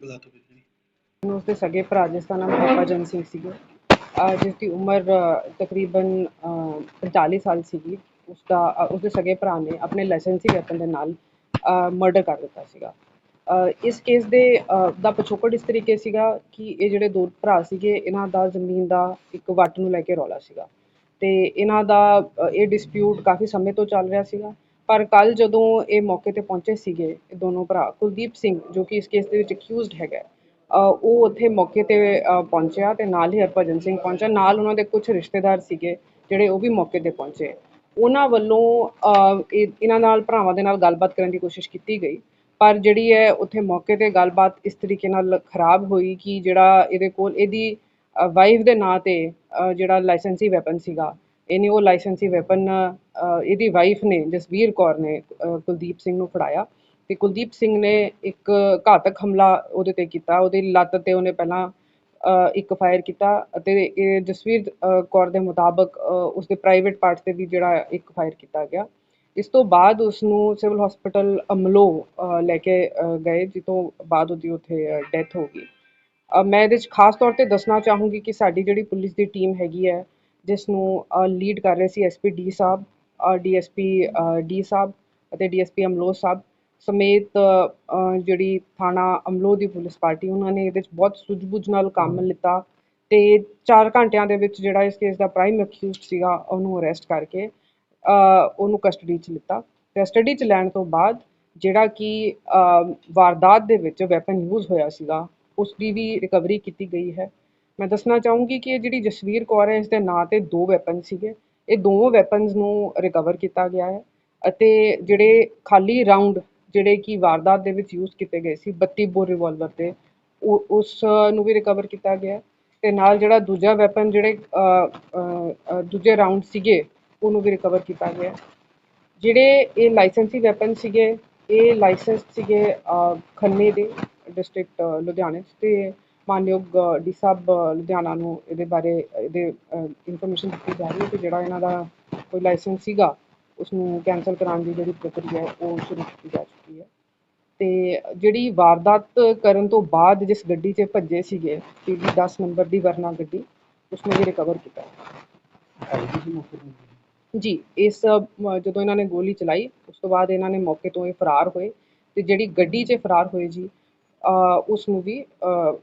ਨਾਜ਼ੁਕ ਹਾਲਾਤ ਵਿੱਚ ਜੀ ਨੂੰ? ਉਸਦੇ ਸਗੇ ਭਰਾ ਜਿਸ ਦਾ ਨਾਮ ਹਰਭਜਨ ਸਿੰਘ ਸੀਗਾ ਜਿਸ ਦੀ ਉਮਰ ਤਕਰੀਬਨ 45 ਸਾਲ ਸੀਗੀ ਉਸਦਾ ਅਹ, ਉਸਦੇ ਸਗੇ ਭਰਾ ਨੇ ਆਪਣੇ ਲਾਇਸੈਂਸੀ ਵੈਪਨ ਦੇ ਨਾਲ ਮਰਡਰ ਕਰ ਦਿੱਤਾ ਸੀਗਾ। ਇਸ ਕੇਸ ਦੇ ਦਾ ਪਿਛੋਕੜ ਇਸ ਤਰੀਕੇ ਸੀਗਾ ਕਿ ਇਹ ਜਿਹੜੇ ਦੋ ਭਰਾ ਸੀਗੇ ਇਹਨਾਂ ਦਾ ਜ਼ਮੀਨ ਦਾ ਇੱਕ ਵੱਟ ਨੂੰ ਲੈ ਕੇ ਰੌਲਾ ਸੀਗਾ। ਤੇ ਇਹਨਾਂ ਦਾ ਇਹ ਡਿਸਪਿਊਟ ਕਾਫੀ ਸਮੇਂ ਤੋਂ ਚੱਲ ਰਿਹਾ ਸੀਗਾ। ਪਰ ਕੱਲ ਜਦੋਂ ਇਹ ਮੌਕੇ ਤੇ ਪਹੁੰਚੇ ਸੀਗੇ ਇਹ ਦੋਨੋਂ ਭਰਾ, ਕੁਲਦੀਪ ਸਿੰਘ, ਜੋ ਕਿ ਇਸ ਕੇਸ ਦੇ ਵਿੱਚ ਅਕਿਊਜ਼ਡ ਹੈਗਾ ਉਹ ਉੱਥੇ ਮੌਕੇ ਤੇ ਪਹੁੰਚਿਆ ਤੇ ਨਾਲ ਹੀ ਹਰਭਜਨ ਸਿੰਘ ਪਹੁੰਚਿਆ। ਨਾਲ ਉਹਨਾਂ ਦੇ ਕੁਝ ਰਿਸ਼ਤੇਦਾਰ ਸੀਗੇ ਜਿਹੜੇ ਉਹ ਵੀ ਮੌਕੇ ਤੇ ਪਹੁੰਚੇ। ਉਹਨਾਂ ਵੱਲੋਂ ਇਹ- ਇਹਨਾਂ ਨਾਲ ਭਰਾਵਾਂ ਦੇ ਨਾਲ ਗੱਲਬਾਤ ਕਰਨ ਦੀ ਕੋਸ਼ਿਸ਼ ਕੀਤੀ ਗਈ। ਪਰ ਜਿਹੜੀ ਹੈ ਉੱਥੇ ਮੌਕੇ ਤੇ ਗੱਲਬਾਤ ਇਸ ਤਰੀਕੇ ਨਾਲ ਖਰਾਬ ਹੋਈ ਕਿ ਜਿਹੜਾ ਇਹਦੇ ਕੋਲ, ਇਹਦੀ ਵਾਈਫ ਦੇ ਨਾਂ ਤੇ ਜਿਹੜਾ ਲਾਇਸੈਂਸੀ ਵੈਪਨ ਸੀਗਾ ਇਹਨੇ ਉਹ ਲਾਇਸੈਂਸੀ ਵੈਪਨ ਇਹਦੀ ਵਾਈਫ ਨੇ, ਜਸਵੀਰ ਕੌਰ ਨੇ ਕੁਲਦੀਪ ਸਿੰਘ ਨੂੰ ਫੜਾਇਆ ਤੇ ਕੁਲਦੀਪ ਸਿੰਘ ਨੇ ਇੱਕ ਘਾਤਕ ਹਮਲਾ ਉਹਦੇ ਤੇ ਕੀਤਾ, ਉਹਦੀ ਲੱਤ ਤੇ ਉਹਨੇ ਪਹਿਲਾਂ ਇੱਕ ਫਾਇਰ ਕੀਤਾ ਅਤੇ ਇਹ ਜਸਵੀਰ ਕੌਰ ਦੇ ਮੁਤਾਬਕ ਉਸਦੇ ਪ੍ਰਾਈਵੇਟ ਪਾਰਟ ਤੇ ਵੀ ਜਿਹੜਾ ਇੱਕ ਫਾਇਰ ਕੀਤਾ ਗਿਆ। ਇਸ ਤੋਂ ਬਾਅਦ ਉਸ ਨੂੰ ਸਿਵਲ ਹਸਪੀਟਲ ਅਮਲੋ ਲੈ ਕੇ ਗਏ ਜਿੱਤੋਂ ਬਾਅਦ ਉਹਦੀ ਉੱਥੇ ਡੈਥ ਹੋ ਗਈ। ਮੈਂ ਇਹਦੇ 'ਚ ਖਾਸ ਤੌਰ ਤੇ ਦੱਸਣਾ ਚਾਹੂੰਗੀ ਕਿ ਸਾਡੀ ਜਿਹੜੀ ਪੁਲਿਸ ਦੀ ਟੀਮ ਹੈਗੀ ਹੈ ਜਿਸ ਨੂੰ ਲੀਡ ਕਰ ਰਹੇ ਸੀ ਐਸਪੀ ਡੀ ਸਾਹਿਬ ਡੀਐਸਪੀ ਡੀ ਸਾਹਿਬ ਅਤੇ ਡੀਐਸਪੀ ਅਮਲੋਹ ਸਾਹਿਬ ਸਮੇਤ ਜਿਹੜੀ ਥਾਣਾ ਅਮਲੋਹ ਦੀ ਪੁਲਿਸ ਪਾਰਟੀ ਉਹਨਾਂ ਨੇ ਇਹਦੇ 'ਚ ਬਹੁਤ ਸੂਝ-ਬੂਝ ਨਾਲ ਕੰਮ ਲਿੱਤਾ ਤੇ 4 ਘੰਟਿਆਂ ਦੇ ਵਿੱਚ ਜਿਹੜਾ ਇਸ ਕੇਸ ਦਾ ਪ੍ਰਾਈਮ ਅਕਿਊਜ਼ਡ ਸੀਗਾ ਉਹਨੂੰ ਅਰੈਸਟ ਕਰਕੇ ਉਹਨੂੰ ਕਸਟਡੀ 'ਚ ਲਿੱਤਾ। ਕਸਟਡੀ 'ਚ ਲੈਣ ਤੋਂ ਬਾਅਦ ਜਿਹੜਾ ਕਿ ਵਾਰਦਾਤ ਦੇ ਵਿੱਚ ਵੈਪਨ ਯੂਜ਼ ਹੋਇਆ ਸੀਗਾ ਉਸ ਦੀ ਵੀ ਰਿਕਵਰੀ ਕੀਤੀ ਗਈ ਹੈ। ਮੈਂ ਦੱਸਣਾ ਚਾਹੂੰਗੀ ਕਿ ਇਹ ਜਿਹੜੀ ਜਸਵੀਰ ਕੌਰ ਹੈ ਇਸ ਦੇ ਨਾਂ ਤੇ ਦੋ ਵੈਪਨ ਸੀਗੇ। ਇਹ ਦੋਵੇਂ ਵੈਪਨਸ ਨੂੰ ਰਿਕਵਰ ਕੀਤਾ ਗਿਆ ਹੈ ਅਤੇ ਜਿਹੜੇ ਖਾਲੀ ਰਾਉਂਡ ਜਿਹੜੇ ਕਿ ਵਾਰਦਾਤ ਦੇ ਵਿੱਚ ਯੂਜ਼ ਕੀਤੇ ਗਏ ਸੀ 32 ਬੋਰ ਰਿਵਾਲਵਰ ਤੇ ਉਹ ਉਸ ਨੂੰ ਵੀ ਰਿਕਵਰ ਕੀਤਾ ਗਿਆ ਹੈ ਤੇ ਨਾਲ ਜਿਹੜਾ ਦੂਜਾ ਵੈਪਨ ਜਿਹੜੇ ਦੂਜੇ ਰਾਉਂਡ ਸੀਗੇ, ਉਹਨੂੰ ਵੀ ਰਿਕਵਰ ਕੀਤਾ ਗਿਆ ਜਿਹੜੇ ਇਹ ਲਾਇਸੈਂਸੀ ਵੈਪਨ ਸੀਗੇ, ਇਹ ਲਾਇਸੈਂਸ ਸੀਗੇ ਖੰਨੇ ਦੇ ਡਿਸਟ੍ਰਿਕਟ ਲੁਧਿਆਣੇ 'ਚ ਤੇ ਮਾਨਯੋਗ ਡੀ ਸਾਹਿਬ ਲੁਧਿਆਣਾ ਨੂੰ ਇਹਦੇ ਬਾਰੇ, ਇਹਦੇ ਇਨਫੋਰਮੇਸ਼ਨ ਦਿੱਤੀ ਜਾ ਰਹੀ ਹੈ ਕਿ ਜਿਹੜਾ ਇਹਨਾਂ ਦਾ ਕੋਈ ਲਾਇਸੈਂਸ ਸੀਗਾ ਉਸ ਨੂੰ ਕੈਂਸਲ ਕਰਾਉਣ ਦੀ ਜਿਹੜੀ ਪ੍ਰਕਿਰਿਆ ਹੈ, ਉਹ ਸ਼ੁਰੂ ਕੀਤੀ ਜਾ ਚੁੱਕੀ ਹੈ। ਤੇ ਜਿਹੜੀ ਵਾਰਦਾਤ ਕਰਨ ਤੋਂ ਬਾਅਦ ਜਿਸ ਗੱਡੀ 'ਚ ਭੱਜੇ ਸੀਗੇ, ਪੀਡੀ 10 ਨੰਬਰ ਦੀ ਵਰਨਾ ਗੱਡੀ ਉਸ ਨੂੰ ਵੀ ਰਿਕਵਰ ਕੀਤਾ। ਜੀ, ਇਸ ਜਦੋਂ ਇਹਨਾਂ ਨੇ ਗੋਲੀ ਚਲਾਈ, ਉਸ ਤੋਂ ਬਾਅਦ ਇਹਨਾਂ ਨੇ ਮੌਕੇ ਤੋਂ ਇਹ ਫਰਾਰ ਹੋਏ। ਤੇ ਜਿਹੜੀ ਗੱਡੀ 'ਚ ਫਰਾਰ ਹੋਏ ਜੀ ਉਸ ਨੂੰ ਵੀ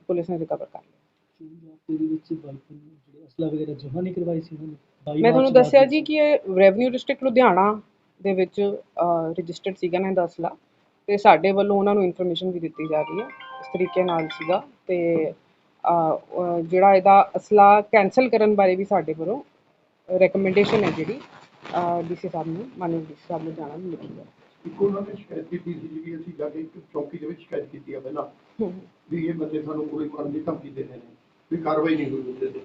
ਪੁਲਿਸ ਨੇ ਰਿਕਵਰ ਕਰ ਲਿਆ। ਚੋਣ ਵਿੱਚ ਜਿਹੜੇ ਅਸਲਾ ਵਗੈਰਾ ਜਮ੍ਹਾਂ ਨਹੀਂ ਕਰਵਾਈ ਸੀ ਮੈਂ ਤੁਹਾਨੂੰ ਦੱਸਿਆ ਜੀ ਕਿ ਇਹ ਰੈਵਨਿਊ ਡਿਸਟ੍ਰਿਕਟ ਲੁਧਿਆਣਾ ਦੇ ਵਿੱਚ ਰਜਿਸਟਰਡ ਸੀਗਾ ਨਾ ਇਹਦਾ ਅਸਲਾ ਤੇ ਸਾਡੇ ਵੱਲੋਂ ਉਹਨਾਂ ਨੂੰ ਇਨਫੋਰਮੇਸ਼ਨ ਵੀ ਦਿੱਤੀ ਜਾ ਰਹੀ ਹੈ। ਇਸ ਤਰੀਕੇ ਨਾਲ ਸੀਗਾ। ਤੇ ਜਿਹੜਾ ਇਹਦਾ ਅਸਲਾ ਕੈਨਸਲ ਕਰਨ ਬਾਰੇ ਵੀ ਸਾਡੇ ਵੱਲੋਂ ਰეკਮੈਂਡੇਸ਼ਨ ਹੈ ਜਿਹੜੀ ਡੀਸੀ ਸਾਹਿਬ ਨੂੰ, ਮਾਨਯੋਗ ਡੀਸੀ ਸਾਹਿਬ ਨੂੰ ਜਾਣਾ ਨੂੰ ਲਿਖੀ ਹੈ। ਇੱਕ ਉਹਨਾਂ ਨੇ ਸ਼ਿਕਾਇਤ ਕੀਤੀ ਸੀ ਜੀ ਵੀ ਅਸੀਂ ਜਾ ਕੇ ਇੱਕ ਚੌਕੀ ਦੇ ਵਿੱਚ ਸ਼ਿਕਾਇਤ ਕੀਤੀ ਆ ਪਹਿਲਾਂ। ਵੀ ਇਹ ਬੰਦੇ ਸਾਨੂੰ ਗੋਲੀ ਮਾਰਨ ਦੀ ਧਮਕੀ ਦੇ ਰਹੇ ਨੇ ਵੀ ਕਾਰਵਾਈ ਨਹੀਂ ਹੋਈ ਉਹਦੇ ਤੇ।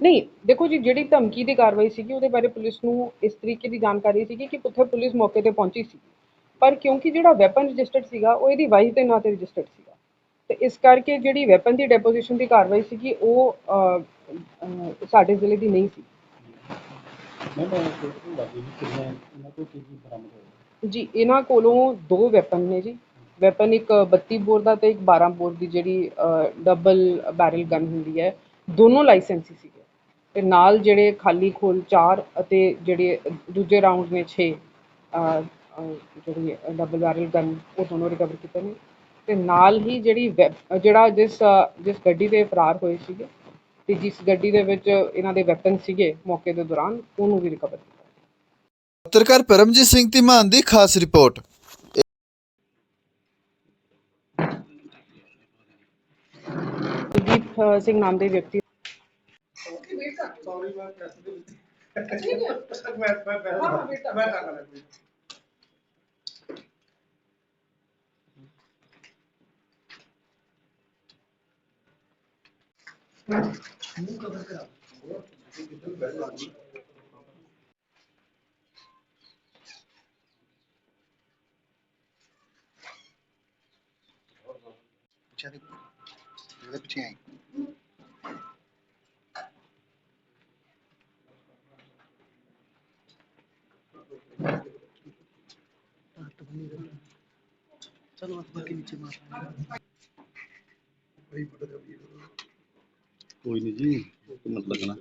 ਨਹੀਂ ਦੇਖੋ ਜੀ ਜਿਹੜੀ ਧਮਕੀ ਦੀ ਕਾਰਵਾਈ ਸੀਗੀ ਉਹਦੇ ਬਾਰੇ ਪੁਲਿਸ ਨੂੰ ਇਸ ਤਰੀਕੇ ਦੀ ਜਾਣਕਾਰੀ ਸੀਗੀ ਕਿ ਉੱਥੇ ਪੁਲਿਸ ਮੌਕੇ ਤੇ ਪਹੁੰਚੀ ਸੀ। ਪਰ ਕਿਉਂਕਿ ਜਿਹੜਾ ਵੈਪਨ ਰਜਿਸਟਰਡ ਸੀਗਾ ਉਹ ਇਹਦੀ ਵਾਈਫ ਦੇ ਨਾਂ ਤੇ ਰਜਿਸਟਰਡ ਸੀਗਾ। ਤੇ ਇਸ ਕਰਕੇ ਜਿਹੜੀ ਵੈਪਨ ਦੀ ਡੈਪੋਜੀਸ਼ਨ ਦੀ ਕਾਰਵਾਈ ਸੀਗੀ ਉਹ ਸਾਡੇ ਜ਼ਿਲ੍ਹੇ ਦੀ ਨਹੀਂ ਸੀ। ਮੈਂ ਮੈਂ ਲੱਗੀ ਵੀ ਕਿੰਨੇ ਇਹਨਾਂ ਤੋਂ ਕੀ ਕੀ ਬਰਾਮਦ ਹੋਇਆ। ਜੀ, ਇਹਨਾਂ ਕੋਲੋਂ ਦੋ ਵੈਪਨ ਨੇ ਜੀ। ਵੈਪਨ ਇੱਕ 32 ਬੋਰ ਦਾ ਤੇ ਇੱਕ 12 ਬੋਰ ਦੀ ਜਿਹੜੀ ਡਬਲ ਬੈਰਲ ਗਨ ਹੁੰਦੀ ਹੈ। ਦੋਨੋਂ ਲਾਇਸੈਂਸੀ ਸੀਗੇ। ਤੇ ਨਾਲ ਜਿਹੜੇ ਖਾਲੀ ਖੋਲ 4 ਅਤੇ ਜਿਹੜੇ ਦੂਜੇ ਰਾਉਂਡ ਨੇ 6 ਜਿਹੜੀ ਡਬਲ ਬੈਰਲ ਗਨ ਉਹ ਦੋਨੋਂ ਰਿਕਵਰ ਕੀਤੇ ਨੇ। ਤੇ ਨਾਲ ਹੀ ਜਿਹੜੀ ਵੈ- ਜਿਹੜਾ ਜਿਸ ਜਿਸ ਗੱਡੀ ਦੇ ਫਰਾਰ ਹੋਏ ਸੀਗੇ, ਤੇ ਜਿਸ ਗੱਡੀ ਦੇ ਵਿੱਚ ਇਹਨਾਂ ਦੇ ਵੈਪਨ ਸੀਗੇ ਮੌਕੇ ਦੇ ਦੌਰਾਨ, ਉਹਨੂੰ ਵੀ ਰਿਕਵਰ ਕੀਤਾ ਪੱਤਰਕਾਰ ਪਰਮਜੀਤ ਸਿੰਘ ਧੀਮਾਨ ਦੀ ਖਾਸ ਰਿਪੋਰਟ। ਕੁਲਦੀਪ ਸਿੰਘ ਨਾਮ ਦੇ ਵਿਅਕਤੀ। ਪਿੱਛੇ ਦੇਖੋ ਇਹਦੇ ਪਿੱਛੇ ਆਈ। ਚਲੋ ਆਪਾਂ ਕੇ ਨੀਚੇ ਮਾਰ ਕਈ ਪਤਾ ਵੀ ਕੋਈ ਨਹੀਂ ਜੀ ਇੱਕ ਲੱਗਣਾ